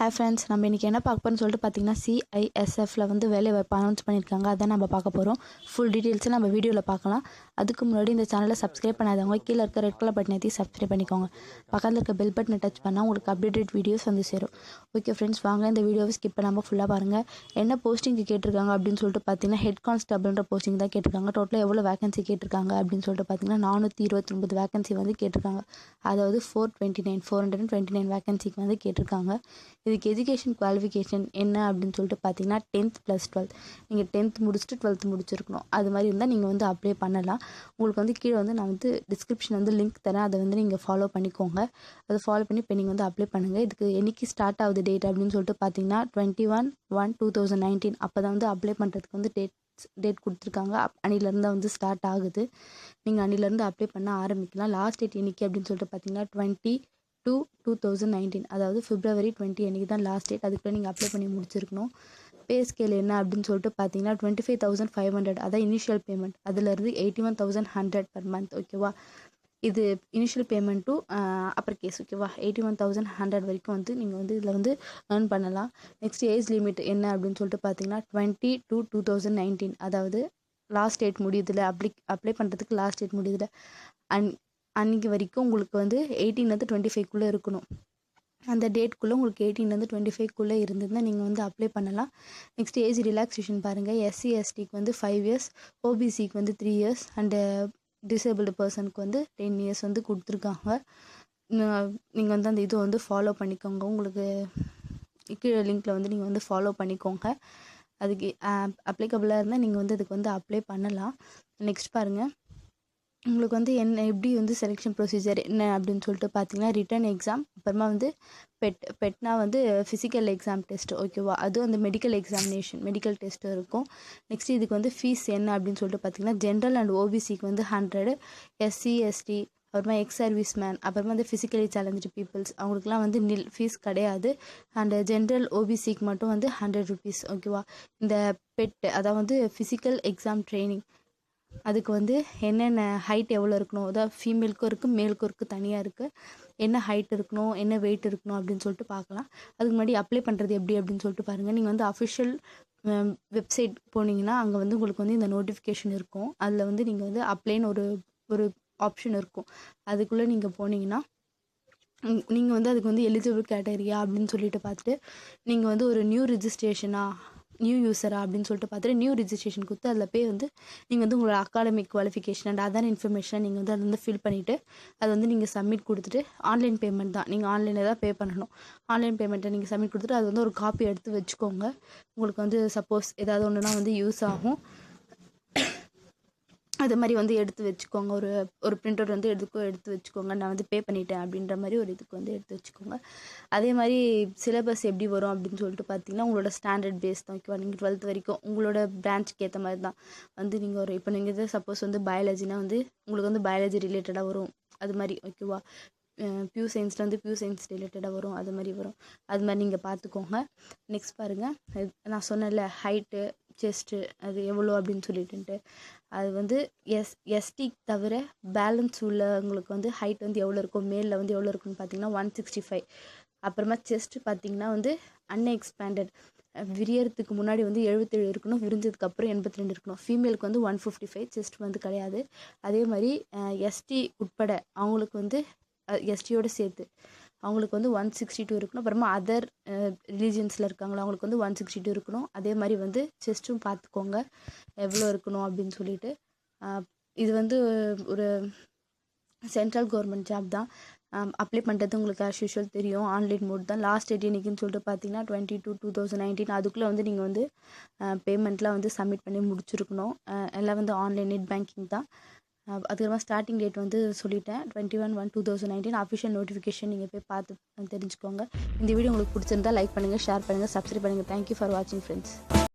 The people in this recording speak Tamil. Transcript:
ஹே ஃப்ரெண்ட்ஸ் நம்ம இன்றைக்கி என்ன பார்க்க போகிறோம்னு சொல்லிட்டு பார்த்தீங்கன்னா சிஐஎஸ்எஃப்ல வந்து வேலை வாய்ப்பு அனௌன்ஸ் பண்ணியிருக்காங்க. அதான் நம்ம பார்க்க போகிறோம் ஃபுல் டீட்டெயில்ஸை நம்ம வீடியோவில் பார்க்கலாம். அதுக்கு முன்னாடி இந்த சேனலை சப்ஸ்கிரைப் பண்ணாதவங்க கீழே இருக்க ரெட் கலர் பட்டன் ஏற்றி சப்ஸ்கிரைப் பண்ணிக்கோங்க. பக்கத்தில் இருக்க பெல் பட்டனை டச் பண்ணால் உங்களுக்கு அப்டேட்டட் வீடியோஸ் வந்து சேரும். ஓகே ஃப்ரெண்ட்ஸ் வாங்க இந்த வீடியோவை ஸ்கிப் பண்ணாமல் ஃபுல்லாக பாருங்கள் என்ன போஸ்டிங்க்கு கேட்டிருக்காங்க அப்படின்னு சொல்லிட்டு பார்த்தீங்கன்னா ஹெட் கான்ஸ்டபிள்ன்ற போஸ்டிங் தான் கேட்டிருக்காங்க. டோட்டலாக எவ்வளோ வேகன்சி கேட்டிருக்காங்க அப்படின்னு சொல்லிட்டு பார்த்தீங்கன்னா நானூற்றி இருபத்தி ஒன்பது வேகன்சி வந்து கேட்டிருக்காங்க. அதாவது four twenty nine four hundred and twenty nine வேகன்சிக்கு வந்து கேட்டிருக்காங்க. இதுக்கு எஜுகேஷன் குவாலிஃபிகேஷன் என்ன அப்படின்னு சொல்லிட்டு பார்த்தீங்கன்னா டென்த் ப்ளஸ் டுவெல்த் நீங்கள் டென்த் முடிச்சுட்டு டுவெல்த் முடிச்சிருக்கணும். அது மாதிரி இருந்தால் நீங்கள் வந்து அப்ளை பண்ணலாம். உங்களுக்கு வந்து கீழே வந்து நான் வந்து டிஸ்கிரிப்ஷன் வந்து லிங்க் தரேன். அதை வந்து நீங்கள் ஃபாலோ பண்ணிக்கோங்க. அதை ஃபாலோ பண்ணி இப்போ நீங்கள் வந்து அப்ளை பண்ணுங்கள் இதுக்கு என்னைக்கு ஸ்டார்ட் ஆகுது டேட் அப்படின்னு சொல்லிட்டு பார்த்தீங்கன்னா twenty one one two thousand nineteen அப்போ தான் வந்து அப்ளை பண்ணுறதுக்கு வந்து டேட் டேட் கொடுத்துருக்காங்க. அப் அன்னிலேருந்து தான் வந்து ஸ்டார்ட் ஆகுது. நீங்கள் அன்னிலேருந்து அப்ளை பண்ண ஆரம்பிக்கலாம். லாஸ்ட் டேட் என்னைக்கு அப்படின்னு சொல்லிட்டு பார்த்தீங்கன்னா twenty two two thousand nineteen அதாவது பிப்ரவரி டுவெண்ட்டி அன்றைக்கி தான் லாஸ்ட் டேட் அதுக்குள்ளே நீங்கள் அப்ளை பண்ணி முடிச்சிருக்கணும். பே ஸ்கேல் என்ன அப்படின்னு சொல்லிட்டு பார்த்தீங்கன்னா twenty five thousand five hundred அதான் இனிஷியல் பேமெண்ட் அதுலேருந்து eighty one thousand hundred per month ஓகேவா இது initial payment to upper case ஓகேவா எயிட்டி ஒன் தௌசண்ட் ஹண்ட்ரட் வரைக்கும் வந்து நீங்கள் வந்து இதில் வந்து ஏர்ன் பண்ணலாம். நெக்ஸ்ட் ஏஜ் லிமிட் என்ன அப்படின்னு சொல்லிட்டு பார்த்தீங்கன்னா twenty two two thousand nineteen அதாவது லாஸ்ட் டேட் முடியுதுல அப்ளை அப்ளை பண்ணுறதுக்கு லாஸ்ட் டேட் முடியுதுல. அன் அன்றைக்கி வரைக்கும் உங்களுக்கு வந்து எயிட்டீன்லேருந்து டுவெண்ட்டி ஃபைவ்க்குள்ளே இருக்கணும். அந்த டேட்குள்ளே உங்களுக்கு எயிட்டீன்லேருந்து டுவெண்ட்டி ஃபைவ்க்குள்ளே இருந்ததுன்னா நீங்கள் வந்து அப்ளை பண்ணலாம். நெக்ஸ்ட் ஏஜ் ரிலாக்ஸேஷன் பாருங்கள் எஸ்சி எஸ்டிக்கு வந்து ஃபைவ் இயர்ஸ் ஓபிசிக்கு வந்து த்ரீ இயர்ஸ் அண்டு டிசேபிள்டு பர்சனுக்கு வந்து டென் இயர்ஸ் வந்து கொடுத்துருக்காங்க. நீங்கள் வந்து அந்த இது வந்து ஃபாலோ பண்ணிக்கோங்க. உங்களுக்கு கீழே லிங்க்கில் வந்து நீங்கள் வந்து ஃபாலோ பண்ணிக்கோங்க. அதுக்கு அப்ளிகபிளாக இருந்தால் நீங்கள் வந்து அதுக்கு வந்து அப்ளை பண்ணலாம். நெக்ஸ்ட் பாருங்கள் உங்களுக்கு வந்து என்ன எப்படி வந்து செலெக்ஷன் ப்ரொசீஜர் என்ன அப்படின்னு சொல்லிட்டு பார்த்தீங்கன்னா ரிட்டன் எக்ஸாம் அப்புறமா வந்து பெட் பெட்னா வந்து ஃபிசிக்கல் எக்ஸாம் டெஸ்ட் ஓகேவா அதுவும் அந்த மெடிக்கல் எக்ஸாமினேஷன் மெடிக்கல் டெஸ்ட்டு இருக்கும். நெக்ஸ்ட் இதுக்கு வந்து ஃபீஸ் என்ன அப்படின்னு சொல்லிட்டு பார்த்தீங்கன்னா ஜென்ரல் அண்ட் ஓபிசிக்கு வந்து ஹண்ட்ரடு எஸ்சி எஸ்டி அப்புறமா எக்ஸ் சர்வீஸ் மேன் அப்புறமா வந்து ஃபிசிக்கலி சேலஞ்சு பீப்புள்ஸ் அவங்களுக்குலாம் வந்து நில் ஃபீஸ் கிடையாது. அண்ட் ஜென்ரல் ஓபிசிக்கு மட்டும் வந்து ஹண்ட்ரட் ருபீஸ் ஓகேவா இந்த பெட் அதாவது வந்து ஃபிசிக்கல் எக்ஸாம் ட்ரைனிங் அதுக்கு வந்து என்னென்ன ஹைட் எவ்வளோ இருக்கணும்? அதாவது ஃபீமேலுக்கும் இருக்குது மேலுக்கும் இருக்குது தனியாக இருக்குது என்ன ஹைட் இருக்கணும்? என்ன வெயிட் இருக்கணும்? அப்படின்னு சொல்லிட்டு பார்க்கலாம். அதுக்கு முன்னாடி அப்ளை பண்ணுறது எப்படி அப்படின்னு சொல்லிட்டு பாருங்கள் நீங்கள் வந்து அஃபிஷியல் வெப்சைட் போனீங்கன்னா அங்கே வந்து உங்களுக்கு வந்து இந்த நோட்டிஃபிகேஷன் இருக்கும். அதில் வந்து நீங்கள் வந்து அப்ளைன்னு ஒரு ஒரு ஆப்ஷன் இருக்கும். அதுக்குள்ளே நீங்கள் போனீங்கன்னா நீங்கள் வந்து அதுக்கு வந்து எலிஜிபிள் கேட்டகரியா அப்படின்னு சொல்லிட்டு பார்த்துட்டு நீங்கள் வந்து ஒரு நியூ ரிஜிஸ்ட்ரேஷனா நியூ யூஸரா அப்படின்னு சொல்லிட்டு பார்த்துட்டு நியூ ரிஜிஸ்ட்ரேஷன் கொடுத்து அதில் போய் வந்து நீங்கள் வந்து உங்களோட அகாடமிக் குவாலிஃபிகேஷன் அண்ட் அதர் இன்ஃபர்மேஷனை நீங்கள் வந்து அதை வந்து ஃபில் பண்ணிவிட்டு அதை வந்து நீங்கள் சப்மிட் கொடுத்துட்டு ஆன்லைன் பேமெண்ட் தான். நீங்கள் ஆன்லைனில் தான் பே பண்ணணும். ஆன்லைன் பேமெண்ட்டை நீங்கள் சப்மிட் கொடுத்துட்டு அது வந்து ஒரு காப்பி எடுத்து வச்சுக்கோங்க. உங்களுக்கு வந்து சப்போஸ் ஏதாவது ஒன்றுனா வந்து யூஸ் ஆகும். அது மாதிரி வந்து எடுத்து வச்சுக்கோங்க. ஒரு ஒரு பிரிண்ட் அவுட் வந்து எடுத்து எடுத்து வச்சுக்கோங்க. நான் வந்து பே பண்ணிட்டேன் அப்படின்ற மாதிரி ஒரு இதுக்கு வந்து எடுத்து வச்சுக்கோங்க. அதே மாதிரி சிலபஸ் எப்படி வரும் அப்படின்னு சொல்லிட்டு பார்த்தீங்கன்னா உங்களோட ஸ்டாண்டர்ட் பேஸ் தான் ஓகேவா நீங்கள் டுவெல்த் வரைக்கும் உங்களோட பிரான்ச்சுக்கு ஏற்ற மாதிரி தான் வந்து நீங்கள் ஒரு இப்போ நீங்கள் சப்போஸ் வந்து பயாலஜினா வந்து உங்களுக்கு வந்து பயாலஜி ரிலேட்டடாக வரும். அது மாதிரி ஓகேவா பியூ சயின்ஸில் வந்து பியூ சயின்ஸ் ரிலேட்டடாக வரும். அது மாதிரி வரும். அது மாதிரி நீங்கள் பார்த்துக்கோங்க நெக்ஸ்ட் பாருங்கள் நான் சொன்னேன்ல ஹைட்டு செஸ்ட்டு அது எவ்வளோ அப்படின்னு சொல்லிட்டுன்ட்டு. அது வந்து எஸ் எஸ்டி தவிர பேலன்ஸ் உள்ளவங்களுக்கு வந்து ஹைட் வந்து எவ்வளோ இருக்கும் மேலில் வந்து எவ்வளோ இருக்குன்னு பார்த்தீங்கன்னா ஒன் சிக்ஸ்டி ஃபைவ் அப்புறமா செஸ்ட்டு பார்த்தீங்கன்னா வந்து அன்எக்ஸ்பேண்டட் விரியறதுக்கு முன்னாடி வந்து எழுபத்தேழு இருக்கணும் விரிஞ்சதுக்கு அப்புறம் எண்பத்தி ரெண்டு இருக்கணும். ஃபீமேலுக்கு வந்து ஒன் ஃபிஃப்டி ஃபைவ் செஸ்ட் வந்து கிடையாது. அதே மாதிரி எஸ்டி உட்பட அவங்களுக்கு வந்து எஸ்டியோடு சேர்த்து. அவங்களுக்கு வந்து ஒன் சிக்ஸ்டி டூ இருக்கணும். அப்புறமா அதர் ரிலீஜியன்ஸில் இருக்காங்களா அவங்களுக்கு வந்து ஒன் சிக்ஸ்டி டூ இருக்கணும். அதே மாதிரி வந்து செஸ்ட்டும் பார்த்துக்கோங்க எவ்வளோ இருக்கணும் அப்படின்னு சொல்லிட்டு. இது வந்து ஒரு சென்ட்ரல் கவர்மெண்ட் ஜாப் தான். அப்ளை பண்ணுறது உங்களுக்கு ஆஸ் யூஷுவல் தெரியும். ஆன்லைன் மோட் தான். லாஸ்ட் டேட் என்னைக்குன்னு சொல்லிட்டு பார்த்தீங்கன்னா twenty two two thousand nineteen அதுக்குள்ளே வந்து நீங்கள் வந்து பேமெண்ட்லாம் வந்து சப்மிட் பண்ணி முடிச்சிருக்கணும். எல்லாம் வந்து ஆன்லைன் நெட் பேங்கிங் தான். அதுக்கப்புறமா ஸ்டார்டிங் டேட் வந்து சொல்லிட்டேன். Twenty one one two thousand nineteen official notification நீங்கள் போய் பார்த்து தெரிஞ்சுக்கோங்க. இந்த வீடியோ உங்களுக்கு பிடிச்சிருந்தா லைக் பண்ணுங்கள் ஷேர் பண்ணுங்கள் சப்ஸ்கிரைப் பண்ணுங்கள் தேங்க்யூ ஃபார் வாட்சிங் ஃப்ரெண்ட்ஸ்